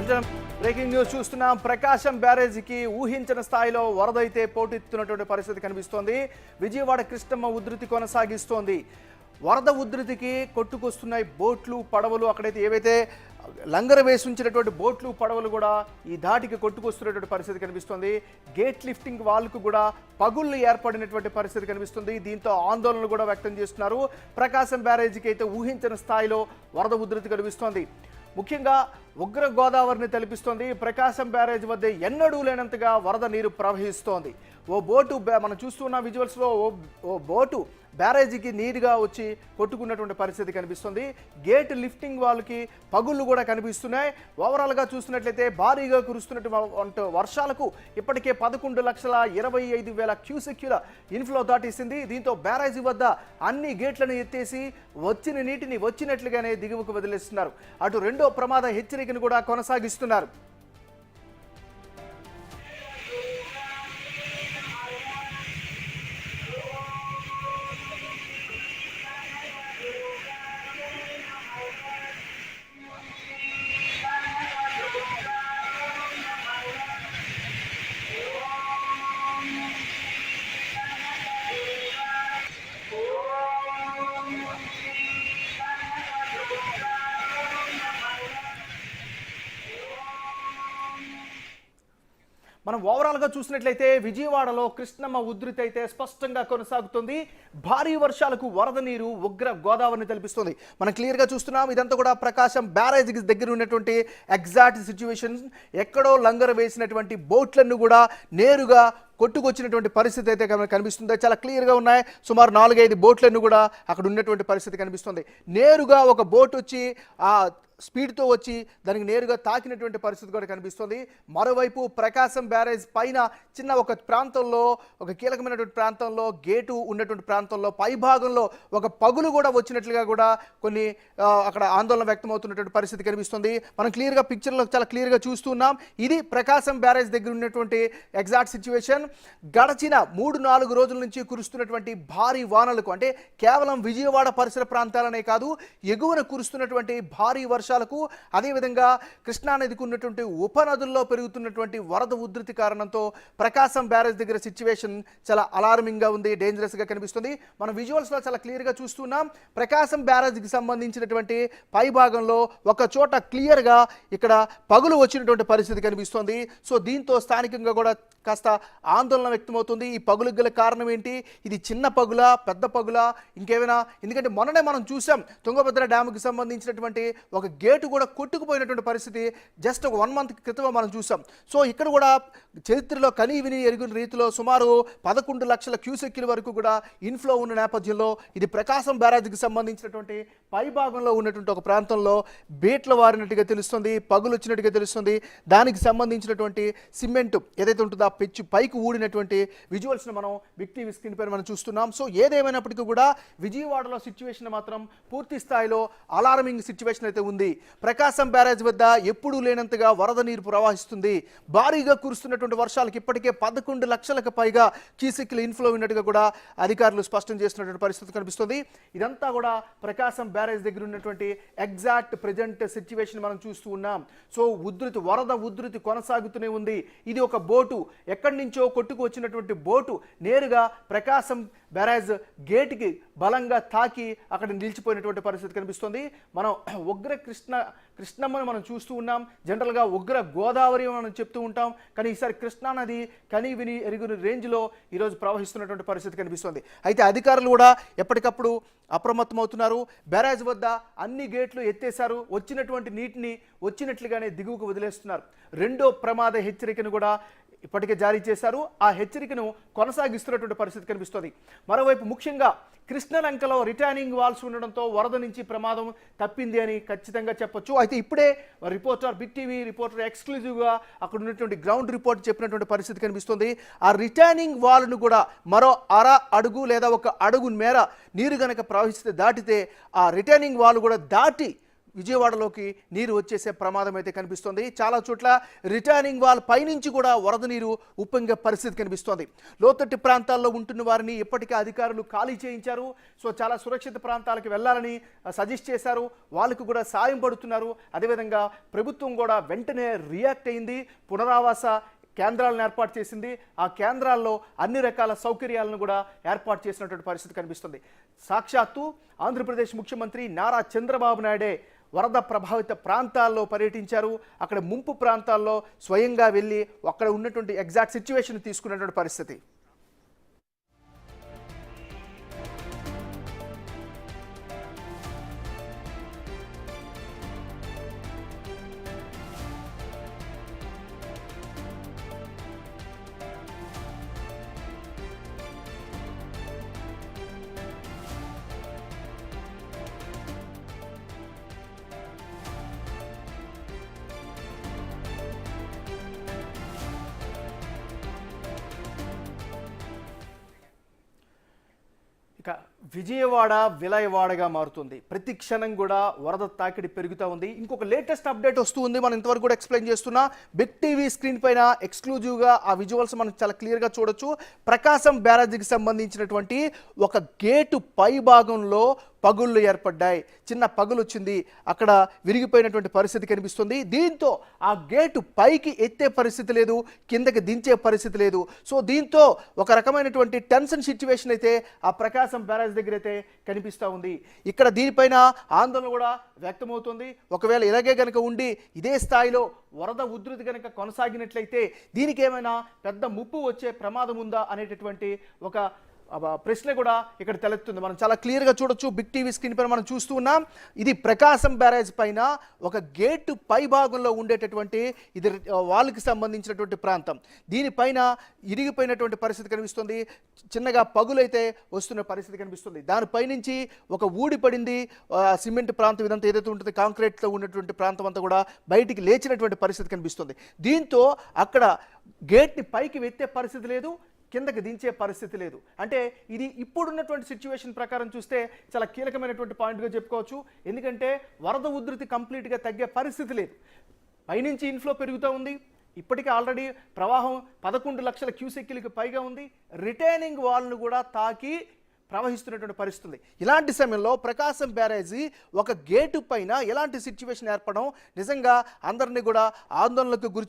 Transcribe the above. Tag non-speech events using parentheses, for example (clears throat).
Breaking news చూస్తున్నాం. ప్రకాశం బ్యారేజీకి ఊహించిన స్థాయిలో వరద అయితే పరిస్థితి కనిపిస్తోంది. విజయవాడ కృష్ణమ్మ ఉధృతి కొనసాగిస్తోంది. వరద ఉధృతికి కొట్టుకొస్తున్నాయి బోట్లు పడవలు. అక్కడైతే ఏవైతే లంగర వేసి ఉంచినటువంటి బోట్లు పడవలు కూడా ఈ ధాటికి కొట్టుకొస్తున్నటువంటి పరిస్థితి కనిపిస్తుంది. గేట్ లిఫ్టింగ్ వాళ్ళకు కూడా పగుళ్ళు ఏర్పడినటువంటి పరిస్థితి కనిపిస్తుంది. దీంతో ఆందోళనలు కూడా వ్యక్తం చేస్తున్నారు. ప్రకాశం బ్యారేజీకి అయితే ఊహించిన స్థాయిలో వరద ఉధృతి కనిపిస్తోంది. ముఖ్యంగా ఉగ్ర గోదావరిని తెలిపిస్తోంది ప్రకాశం బ్యారేజ్ వద్ద ఎన్నడూ లేనంతగా వరద నీరు ప్రవహిస్తోంది. ఓ బోటు బ్యా- మనం చూస్తున్న విజువల్స్లో ఓ ఓ బోటు బ్యారేజీకి నీరుగా వచ్చి కొట్టుకున్నటువంటి పరిస్థితి కనిపిస్తుంది. గేట్ లిఫ్టింగ్ వాళ్ళకి పగుళ్ళు కూడా కనిపిస్తున్నాయి. ఓవరాల్గా చూస్తున్నట్లయితే భారీగా కురుస్తున్నటువంటి వర్షాలకు ఇప్పటికే పదకొండు లక్షల ఇరవై ఐదు వేల క్యూసెక్యుల ఇన్ఫ్లో దాటేసింది. దీంతో బ్యారేజీ వద్ద అన్ని గేట్లను ఎత్తేసి వచ్చిన నీటిని వచ్చినట్లుగానే దిగువకు వదిలేస్తున్నారు. అటు రెండో ప్రమాద హెచ్చరికను కూడా కొనసాగిస్తున్నారు. మనం ఓవరాల్గా చూసినట్లయితే విజయవాడలో కృష్ణమ్మ ఉధృతి అయితే స్పష్టంగా కొనసాగుతుంది. భారీ వర్షాలకు వరద నీరు ఉగ్ర గోదావరిని తెలిపిస్తుంది. మనం క్లియర్గా చూస్తున్నాం ఇదంతా కూడా ప్రకాశం బ్యారేజ్ దగ్గర ఉన్నటువంటి ఎగ్జాక్ట్ సిచ్యువేషన్ ఎక్కడో లంగర వేసినటువంటి బోట్లను కూడా నేరుగా కొట్టుకొచ్చినటువంటి పరిస్థితి అయితే కనిపిస్తుంది. చాలా క్లియర్గా ఉన్నాయి. సుమారు నాలుగైదు బోట్లను కూడా అక్కడ ఉన్నటువంటి పరిస్థితి కనిపిస్తుంది. నేరుగా ఒక బోట్ వచ్చి ఆ స్పీడ్తో వచ్చి దానికి నేరుగా తాకినటువంటి పరిస్థితి కూడా కనిపిస్తుంది. మరోవైపు ప్రకాశం బ్యారేజ్ పైన చిన్న ఒక ప్రాంతంలో ఒక కీలకమైనటువంటి ప్రాంతంలో గేటు ఉన్నటువంటి ప్రాంతంలో పై భాగంలో ఒక పగులు కూడా వచ్చినట్లుగా కూడా కొన్ని అక్కడ ఆందోళన వ్యక్తమవుతున్నటువంటి పరిస్థితి కనిపిస్తుంది. మనం క్లియర్గా పిక్చర్లో చాలా క్లియర్గా చూస్తున్నాం. ఇది ప్రకాశం బ్యారేజ్ దగ్గర ఉన్నటువంటి ఎగ్జాక్ట్ సిచ్యువేషన్ గడచిన మూడు నాలుగు రోజుల నుంచి కురుస్తున్నటువంటి భారీ వానలకు అంటే కేవలం విజయవాడ పరిసర ప్రాంతాలనే కాదు ఎగువన కురుస్తున్నటువంటి భారీ వర్షాలకు అదేవిధంగా కృష్ణానదికి ఉన్నటువంటి ఉపనదుల్లో పెరుగుతున్నటువంటి వరద ఉధృతి కారణంతో ప్రకాశం బ్యారేజ్ దగ్గర సిచ్యువేషన్ చాలా అలార్మింగ్గా ఉంది డేంజరస్గా కనిపిస్తుంది. మనం విజువల్స్లో చాలా క్లియర్గా చూస్తున్నాం. ప్రకాశం బ్యారేజ్కి సంబంధించినటువంటి పై భాగంలో ఒక చోట క్లియర్గా ఇక్కడ పగులు వచ్చినటువంటి పరిస్థితి కనిపిస్తుంది. సో దీంతో స్థానికంగా కూడా కాస్త ఆందోళన వ్యక్తమవుతుంది. ఈ పగులకు గల కారణం ఏంటి? ఇది చిన్న పగుల పెద్ద పగుల? ఇంకేమైనా? ఎందుకంటే మొన్ననే మనం చూసాం తుంగభద్ర డ్యాముకి సంబంధించినటువంటి ఒక గేటు కూడా కొట్టుకుపోయినటువంటి పరిస్థితి జస్ట్ ఒక వన్ మంత్ క్రితం మనం చూసాం. సో ఇక్కడ కూడా చరిత్రలో కనీ విని ఎరిగిన రీతిలో సుమారు పదకొండు లక్షల క్యూసెక్కిల వరకు కూడా ఇన్ఫ్లో ఉన్న నేపథ్యంలో ఇది ప్రకాశం బ్యారేజ్కి సంబంధించినటువంటి పై భాగంలో ఉన్నటువంటి ఒక ప్రాంతంలో బీట్ల వారినట్టుగా తెలుస్తుంది పగులు వచ్చినట్టుగా తెలుస్తుంది. దానికి సంబంధించినటువంటి సిమెంట్ ఏదైతే ఉంటుందో ఆ పెచ్చు పైకి ఊడినటువంటి విజువల్స్ని మనం బిగ్ టీవీ స్క్రీన్ పైన మనం చూస్తున్నాం. సో ఏదేమైనప్పటికీ కూడా విజయవాడలో సిచ్యువేషన్ మాత్రం పూర్తి స్థాయిలో అలారమింగ్ సిచ్యువేషన్ అయితే ఉంది. ప్రకాశం బ్యారేజ్ వద్ద ఎప్పుడూ లేనంతగా వరద నీరు ప్రవహిస్తుంది. భారీగా కురుస్తున్నటువంటి వర్షాలకు ఇప్పటికే పదకొండు లక్షలకు పైగా కీసిక్లు ఇన్ఫ్లో ఉన్నట్టుగా కూడా అధికారులు స్పష్టం చేస్తున్నటువంటి పరిస్థితి కనిపిస్తుంది. ఇదంతా కూడా ప్రకాశం బ్యారేజ్ దగ్గర ఉన్నటువంటి ఎగ్జాక్ట్ ప్రజెంట్ సిచ్యువేషన్ మనం చూస్తూ ఉన్నాం. సో ఉధృతి వరద ఉధృతి కొనసాగుతూనే ఉంది. ఇది ఒక బోటు. ఎక్కడి నుంచో కొట్టుకు వచ్చినటువంటి బోటు నేరుగా ప్రకాశం బ్యారేజ్ గేట్కి బలంగా తాకి అక్కడ నిలిచిపోయినటువంటి పరిస్థితి కనిపిస్తుంది. మనం (clears throat) ఉగ్ర కృష్ణ కృష్ణమ్మని మనం చూస్తూ ఉన్నాం. జనరల్గా ఉగ్ర గోదావరి మనం చెప్తూ ఉంటాం. కానీ ఈసారి కృష్ణా నది కని విని ఎరుగుని రేంజ్లో ఈరోజు ప్రవహిస్తున్నటువంటి పరిస్థితి కనిపిస్తుంది. అయితే అధికారులు కూడా ఎప్పటికప్పుడు అప్రమత్తమవుతున్నారు. బ్యారేజ్ వద్ద అన్ని గేట్లు ఎత్తేశారు. వచ్చినటువంటి నీటిని వచ్చినట్లుగానే దిగువకు వదిలేస్తున్నారు. రెండో ప్రమాద హెచ్చరికను కూడా ఇప్పటికే జారీ చేశారు. ఆ హెచ్చరికను కొనసాగిస్తున్నటువంటి పరిస్థితి కనిపిస్తుంది. మరోవైపు ముఖ్యంగా కృష్ణలంకలో రిటర్నింగ్ వాల్స్ ఉండడంతో వరద నుంచి ప్రమాదం తప్పింది అని ఖచ్చితంగా చెప్పొచ్చు. అయితే ఇప్పుడే రిపోర్టర్ బిగ్ టీవీ రిపోర్టర్ ఎక్స్క్లూజివ్గా అక్కడ ఉన్నటువంటి గ్రౌండ్ రిపోర్ట్ చెప్పినటువంటి పరిస్థితి కనిపిస్తుంది. ఆ రిటర్నింగ్ వాల్ను కూడా మరో అర అడుగు లేదా ఒక అడుగు మేర నీరు గనక ప్రవహిస్తే దాటితే ఆ రిటర్నింగ్ వాల్ కూడా దాటి విజయవాడలోకి నీరు వచ్చేసే ప్రమాదం అయితే కనిపిస్తోంది. చాలా చోట్ల రిటర్నింగ్ వాల్ పైనుంచి కూడా వరద నీరు ఉప్పొంగే పరిస్థితి కనిపిస్తోంది. లోతట్టు ప్రాంతాల్లో ఉంటున్న వారిని ఇప్పటికే అధికారులు ఖాళీ చేయించారు. సో చాలా సురక్షిత ప్రాంతాలకు వెళ్ళాలని సజెస్ట్ చేశారు. వాళ్ళకు కూడా సాయం పడుతున్నారు. అదేవిధంగా ప్రభుత్వం కూడా వెంటనే రియాక్ట్ అయింది. పునరావాస కేంద్రాలను ఏర్పాటు చేసింది. ఆ కేంద్రాల్లో అన్ని రకాల సౌకర్యాలను కూడా ఏర్పాటు చేసినటువంటి పరిస్థితి కనిపిస్తుంది. సాక్షాత్తు ఆంధ్రప్రదేశ్ ముఖ్యమంత్రి నారా చంద్రబాబు నాయుడే వరద ప్రభావిత ప్రాంతాల్లో పర్యటించారు. అక్కడ ముంపు ప్రాంతాల్లో స్వయంగా వెళ్ళి అక్కడ ఉన్నటువంటి ఎగ్జాక్ట్ సిచ్యువేషన్ తీసుకున్నటువంటి పరిస్థితి. విజయవాడ విలయవాడగా మారుతుంది. ప్రతి క్షణం కూడా వరద తాకిడి పెరుగుతూ ఉంది. ఇంకొక లేటెస్ట్ అప్డేట్ వస్తూ ఉంది. మనం ఇంతవరకు కూడా ఎక్స్ప్లెయిన్ చేస్తున్నా బిగ్ టీవీ స్క్రీన్ పైన ఎక్స్క్లూజివ్గా ఆ విజువల్స్ మనం చాలా క్లియర్గా చూడొచ్చు. ప్రకాశం బ్యారేజీకి సంబంధించినటువంటి ఒక గేటు పై భాగంలో పగుళ్ళు ఏర్పడ్డాయి. చిన్న పగులు వచ్చింది అక్కడ విరిగిపోయినటువంటి పరిస్థితి కనిపిస్తుంది. దీంతో ఆ గేటు పైకి ఎత్తే పరిస్థితి లేదు. కిందకి దించే పరిస్థితి లేదు. సో దీంతో ఒక రకమైనటువంటి టెన్షన్ సిచ్యువేషన్ అయితే ఆ ప్రకాశం బ్యారేజ్ దగ్గర అయితే కనిపిస్తూ ఉంది. ఇక్కడ దీనిపైన ఆందోళన కూడా వ్యక్తమవుతుంది. ఒకవేళ ఇలాగే కనుక ఉండి ఇదే స్థాయిలో వరద ఉధృతి కనుక కొనసాగినట్లయితే దీనికి ఏమైనా పెద్ద ముప్పు వచ్చే ప్రమాదం ఉందా అనేటటువంటి ఒక ప్రశ్న కూడా ఇక్కడ తలెత్తుంది. మనం చాలా క్లియర్గా చూడొచ్చు. బిగ్ టీవీ స్క్రీన్ పైన మనం చూస్తూ ఉన్నాం. ఇది ప్రకాశం బ్యారేజ్ పైన ఒక గేటు పై భాగంలో ఉండేటటువంటి ఇది వాళ్ళకి సంబంధించినటువంటి ప్రాంతం. దీనిపైన ఇరిగిపోయినటువంటి పరిస్థితి కనిపిస్తుంది. చిన్నగా పగులైతే వస్తున్న పరిస్థితి కనిపిస్తుంది. దానిపైనుంచి ఒక ఊడి పడింది సిమెంట్ ప్రాంతం. ఇదంతా ఏదైతే ఉంటుంది కాంక్రీట్తో ఉన్నటువంటి ప్రాంతం అంతా కూడా బయటికి లేచినటువంటి పరిస్థితి కనిపిస్తుంది. దీంతో అక్కడ గేట్ని పైకి వెత్తే పరిస్థితి లేదు. కిందకి దించే పరిస్థితి లేదు. అంటే ఇది ఇప్పుడున్నటువంటి సిచ్యువేషన్ ప్రకారం చూస్తే చాలా కీలకమైనటువంటి పాయింట్గా చెప్పుకోవచ్చు. ఎందుకంటే వరద ఉధృతి కంప్లీట్గా తగ్గే పరిస్థితి లేదు. పైనుంచి ఇన్ఫ్లో పెరుగుతూ ఉంది. ఇప్పటికే ఆల్రెడీ ప్రవాహం పదకొండు లక్షల క్యూసెక్కిలకి పైగా ఉంది. రిటైనింగ్ వాల్ను కూడా తాకి ప్రవహిస్తున్నటువంటి పరిస్థితుంది ఇలాంటి సమయంలో ప్రకాశం బ్యారేజీ ఒక గేటు పైన ఎలాంటి సిచ్యువేషన్ ఏర్పడడం నిజంగా అందరినీ కూడా ఆందోళనకు గురి